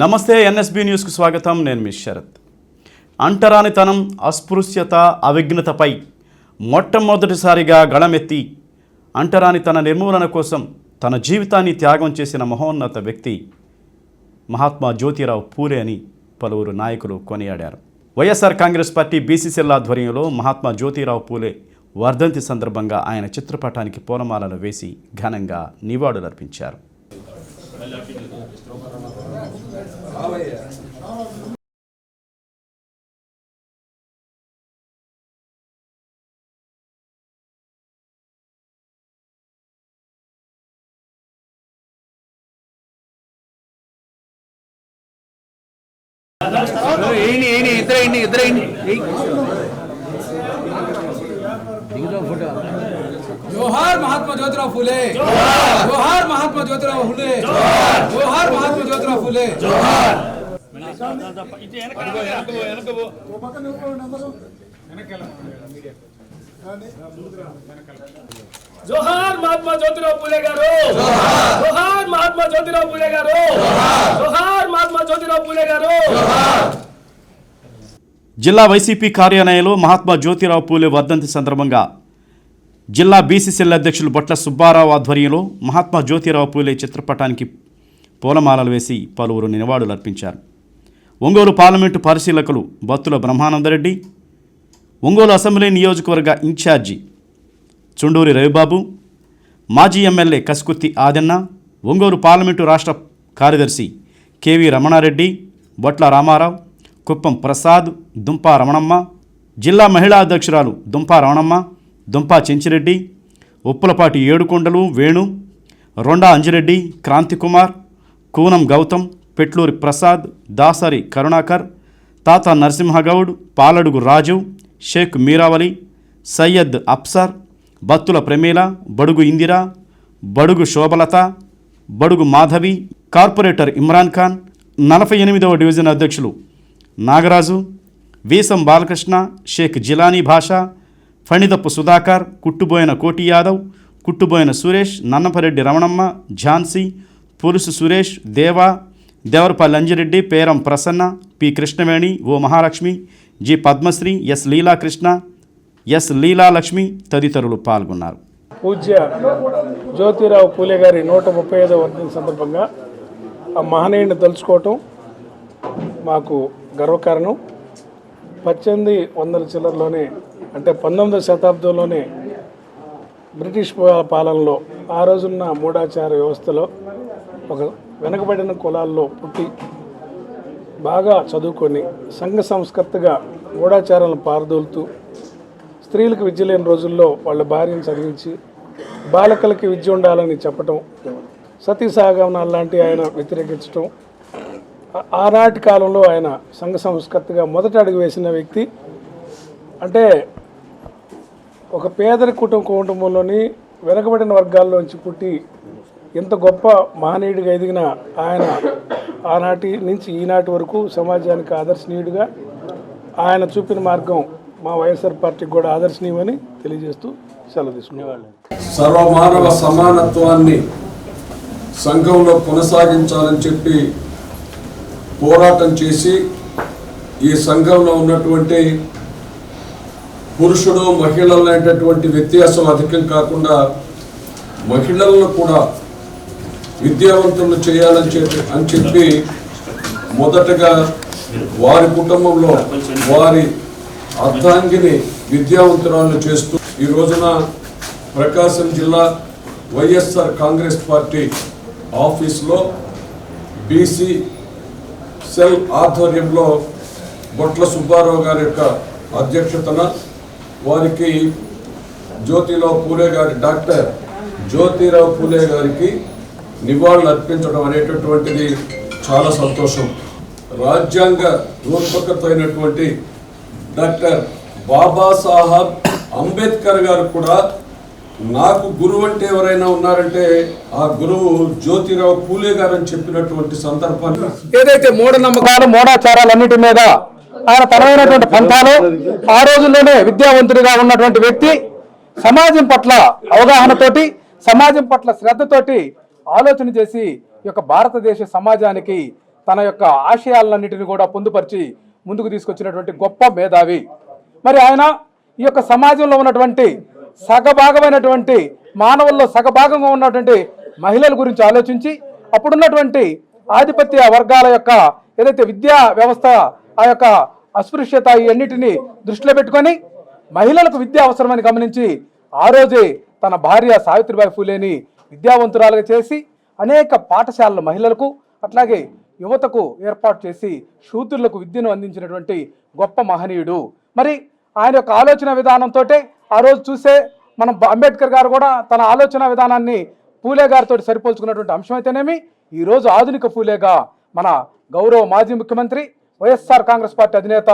నమస్తే ఎన్ఎస్బి న్యూస్కు స్వాగతం నేను మీ శరత్. అంటరానితనం అస్పృశ్యత అవిఘ్నతపై మొట్టమొదటిసారిగా గళమెత్తి అంటరానితన నిర్మూలన కోసం తన జీవితాన్ని త్యాగం చేసిన మహోన్నత వ్యక్తి మహాత్మా జ్యోతిరావు పూలే అని పలువురు నాయకులు కొనియాడారు. వైఎస్ఆర్ కాంగ్రెస్ పార్టీ బీసీసీఎల్ ఆధ్వర్యంలో మహాత్మా జ్యోతిరావు పూలే వర్ధంతి సందర్భంగా ఆయన చిత్రపటానికి పూలమాలలు వేసి ఘనంగా నివాళులర్పించారు. ఏంటి ఏంటి ఇద్దరు ఏంటి ఇద్దరు ఏంటి जोहार महात्मा ज्योतिराव फुले जोहार महात्मा ज्योतिराव फुले जोहार महात्मा ज्योतिराव फुले జోహార్ మహాత్మా జ్యోతిరావు పూలే గారు జోహార్ మహాత్మా జ్యోతిరావు పూలే గారు జోహార్ మహాత్మా జ్యోతిరావు పూలే గారు జిల్లా వైసీపీ కార్యాలయంలో మహాత్మా జ్యోతిరావు పూలే వర్ధంతి సందర్భంగా జిల్లా బీసీసీఎల్ అధ్యక్షులు బొట్ల సుబ్బారావు ఆధ్వర్యంలో మహాత్మా జ్యోతిరావు పూలే చిత్రపటానికి పూలమాలలు వేసి పలువురు నివాళులర్పించారు ఒంగోలు పార్లమెంటు పరిశీలకులు బత్తుల బ్రహ్మానందరెడ్డి ఒంగోలు అసెంబ్లీ నియోజకవర్గ ఇన్ఛార్జి చుండూరి రవిబాబు మాజీ ఎమ్మెల్యే కసుకుత్తి ఆదెన్న ఒంగోలు పార్లమెంటు రాష్ట్ర కార్యదర్శి కెవి రమణారెడ్డి బొట్ల రామారావు కుప్పం ప్రసాద్ దుంపా రమణమ్మ జిల్లా మహిళా అధ్యక్షురాలు దుంపా రమణమ్మ దుంపా చెంచిరెడ్డి ఉప్పులపాటి ఏడుకొండలు వేణు రొండా అంజిరెడ్డి క్రాంతికుమార్ కూనం గౌతమ్ పెట్లూరి ప్రసాద్ దాసరి కరుణాకర్ తాత నరసింహగౌడ్ పాలడుగు రాజు షేక్ మీరావలి సయ్యద్ అప్సర్ బత్తుల ప్రమీల బడుగు ఇందిరా బడుగు శోభలత బడుగు మాధవి కార్పొరేటర్ ఇమ్రాన్ ఖాన్ నలభై ఎనిమిదవ డివిజన్ అధ్యక్షులు నాగరాజు వీసం బాలకృష్ణ షేక్ జిలానీ భాష ఫణిదప్పు సుధాకర్ కుట్టుబోయిన కోటి యాదవ్ కుట్టుబోయిన సురేష్ నన్నపరెడ్డి రమణమ్మ ఝాన్సీ పులుసు Suresh Deva Devarapalli Anji Reddy Peram Prasanna P Krishnaveni O Mahalakshmi G Padmasri S Leelakrishna S Leelalakshmi తదితరులు పాల్గొన్నారు. పూజ్య జ్యోతిరావు పూలే గారి నూట ముప్పై ఐదవ వర్ధం సందర్భంగా ఆ మహనీయుని తలుచుకోవటం మాకు గర్వకారణం. పద్దెనిమిది వందల చిల్లరలోనే అంటే పంతొమ్మిదవ శతాబ్దంలోనే బ్రిటిష్ పాలనలో ఆ రోజున్న మూఢాచార వ్యవస్థలో ఒక వెనకబడిన కులాల్లో పుట్టి బాగా చదువుకొని సంఘ సంస్కర్తగా మూఢాచారాలను పారదోలుతూ స్త్రీలకు విద్య లేని రోజుల్లో వాళ్ళ భార్యను చదివించి బాలికలకి విద్య ఉండాలని చెప్పటం సతీ సహగమనాలు లాంటి ఆయన వ్యతిరేకించటం ఆనాటి కాలంలో ఆయన సంఘ సంస్కర్తగా మొదట అడుగు వేసిన వ్యక్తి. అంటే ఒక పేదరి కుటుంబ కుటుంబంలోని వెనకబడిన వర్గాల్లోంచి పుట్టి ఎంత గొప్ప మహనీయుడిగా ఎదిగిన ఆయన ఆనాటి నుంచి ఈనాటి వరకు సమాజానికి ఆదర్శనీయుడిగా ఆయన చూపిన మార్గం మా వైఎస్ఆర్ పార్టీకి కూడా ఆదర్శనీయమని తెలియజేస్తూ సెలవు తీసుకునేవాళ్ళు సర్వమానవ సమానత్వాన్ని సంఘంలో కొనసాగించాలని చెప్పి పోరాటం చేసి ఈ సంఘంలో ఉన్నటువంటి పురుషుడు మహిళలు అనేటటువంటి వ్యత్యాసం అధికం కాకుండా మహిళలను కూడా విద్యావంతులు చేయాలని చెప్పి అని చెప్పి మొదటగా వారి కుటుంబంలో వారి అర్ధాంగిని విద్యావంతురాలను చేస్తూ ఈ రోజున ప్రకాశం జిల్లా వైఎస్ఆర్ కాంగ్రెస్ పార్టీ ఆఫీస్లో బీసీ సెల్ ఆధ్వర్యంలో బొట్ల సుబ్బారావు గారి యొక్క అధ్యక్షతన వారికి జ్యోతిరావు పూలే గారి డాక్టర్ జ్యోతిరావు పూలే గారికి నివాళులు అర్పించడం అనేటటువంటిది చాలా సంతోషం. రాజ్యాంగ రూపకర్త అయినటువంటి డాక్టర్ బాబాసాహెబ్ అంబేద్కర్ గారు కూడా నాకు గురువు అంటే ఎవరైనా ఉన్నారంటే ఆ గురువు జ్యోతిరావు పూలే గారు అని చెప్పినటువంటి సందర్భాన్ని ఏదైతే మూఢనమ్మకాలు మూఢాచారాలన్నిటి మీద ఆయన తనమైనటువంటి పంథాలు ఆ రోజుల్లోనే విద్యావంతుడిగా ఉన్నటువంటి వ్యక్తి సమాజం పట్ల అవగాహనతోటి సమాజం పట్ల శ్రద్ధతోటి ఆలోచన చేసి ఈ యొక్క భారతదేశ సమాజానికి తన యొక్క ఆశయాలన్నిటిని కూడా పొందుపరిచి ముందుకు తీసుకొచ్చినటువంటి గొప్ప మేధావి. మరి ఆయన ఈ యొక్క సమాజంలో ఉన్నటువంటి సగభాగమైనటువంటి మానవుల్లో సగభాగంగా ఉన్నటువంటి మహిళల గురించి ఆలోచించి అప్పుడున్నటువంటి ఆధిపత్య వర్గాల యొక్క ఏదైతే విద్యా వ్యవస్థ ఆ యొక్క అస్పృశ్యత ఇవన్నిటిని దృష్టిలో పెట్టుకొని మహిళలకు విద్య అవసరమని గమనించి ఆ రోజే తన భార్య సావిత్రిబాయి ఫూలేని విద్యావంతురాలుగా చేసి అనేక పాఠశాలలు మహిళలకు అట్లాగే యువతకు ఏర్పాటు చేసి శూద్రులకు విద్యను అందించినటువంటి గొప్ప మహనీయుడు. మరి ఆయన యొక్క ఆలోచన విధానంతో ఆ రోజు చూసే మనం అంబేద్కర్ గారు కూడా తన ఆలోచన విధానాన్ని పూలే గారితో సరిపోల్చుకున్నటువంటి అంశం అయితేనేమి ఈరోజు ఆధునిక పూలేగా మన గౌరవ మాజీ ముఖ్యమంత్రి వైఎస్ఆర్ కాంగ్రెస్ పార్టీ అధినేత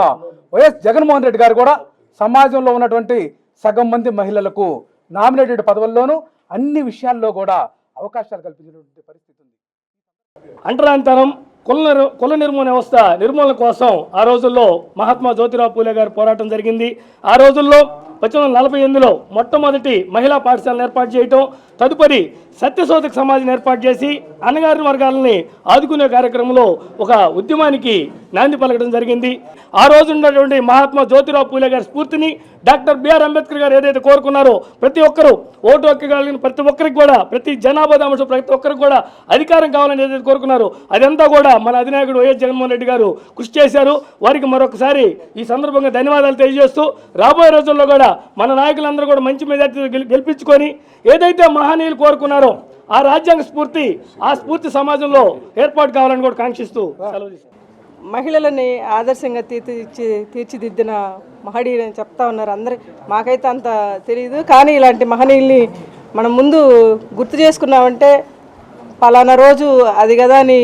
వైఎస్ జగన్మోహన్ రెడ్డి గారు కూడా సమాజంలో ఉన్నటువంటి సగం మంది మహిళలకు నామినేటెడ్ పదవుల్లోనూ అన్ని విషయాల్లో కూడా అవకాశాలు కల్పించినటువంటి పరిస్థితి ఉంది. అంటరానితనం కుల కుల నిర్మూలన వ్యవస్థ నిర్మూలన కోసం ఆ రోజుల్లో మహాత్మా జ్యోతిరావు పూలే గారి పోరాటం జరిగింది. ఆ రోజుల్లో పంతొమ్మిది వందల నలభై ఎనిమిదిలో మొట్టమొదటి మహిళా పాఠశాలను ఏర్పాటు చేయటం తదుపరి సత్యశోధక సమాజం ఏర్పాటు చేసి అన్నగారి వర్గాలని ఆదుకునే కార్యక్రమంలో ఒక ఉద్యమానికి నాంది పలకడం జరిగింది. ఆ రోజు ఉన్నటువంటి మహాత్మా జ్యోతిరావు పూలే గారి స్ఫూర్తిని డాక్టర్ బిఆర్ అంబేద్కర్ గారు ఏదైతే కోరుకున్నారో ప్రతి ఒక్కరూ ఓటు హక్కు ప్రతి ఒక్కరికి కూడా ప్రతి జనాభా దామసు ప్రతి ఒక్కరికి కూడా అధికారం కావాలని ఏదైతే కోరుకున్నారో అదంతా కూడా మన అధినాయకుడు వైఎస్ జగన్మోహన్ రెడ్డి గారు కృషి చేశారు. వారికి మరొకసారి ఈ సందర్భంగా ధన్యవాదాలు తెలియజేస్తూ రాబోయే రోజుల్లో కూడా మన నాయకులందరూ కూడా మంచి మెజార్టీ గెలిపించుకొని ఏదైతే మహనీయులు కోరుకున్నారో ఆ రాజ్యాంగ స్ఫూర్తి ఆ స్ఫూర్తి సమాజంలో ఏర్పాటు కావాలని కూడా కాంక్షిస్తూ మహిళలని ఆదర్శంగా తీర్చి తీర్చిదిద్దిన మహడీయులు అని చెప్తా ఉన్నారు అందరి. మాకైతే అంత తెలియదు కానీ ఇలాంటి మహనీయుల్ని మనం ముందు గుర్తు చేసుకున్నామంటే పలానా రోజు అది కదా అని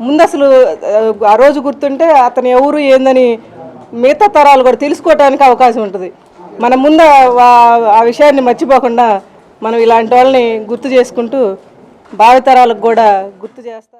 ముందు అసలు ఆ, ఆ రోజు గుర్తుంటే అతను ఎవరు ఏందని మిగతా తరాలు కూడా తెలుసుకోవడానికి అవకాశం ఉంటుంది. మన ముందు ఆ విషయాన్ని మర్చిపోకుండా మనం ఇలాంటి వాళ్ళని గుర్తు చేసుకుంటూ భావితరాలకు కూడా గుర్తు చేస్తా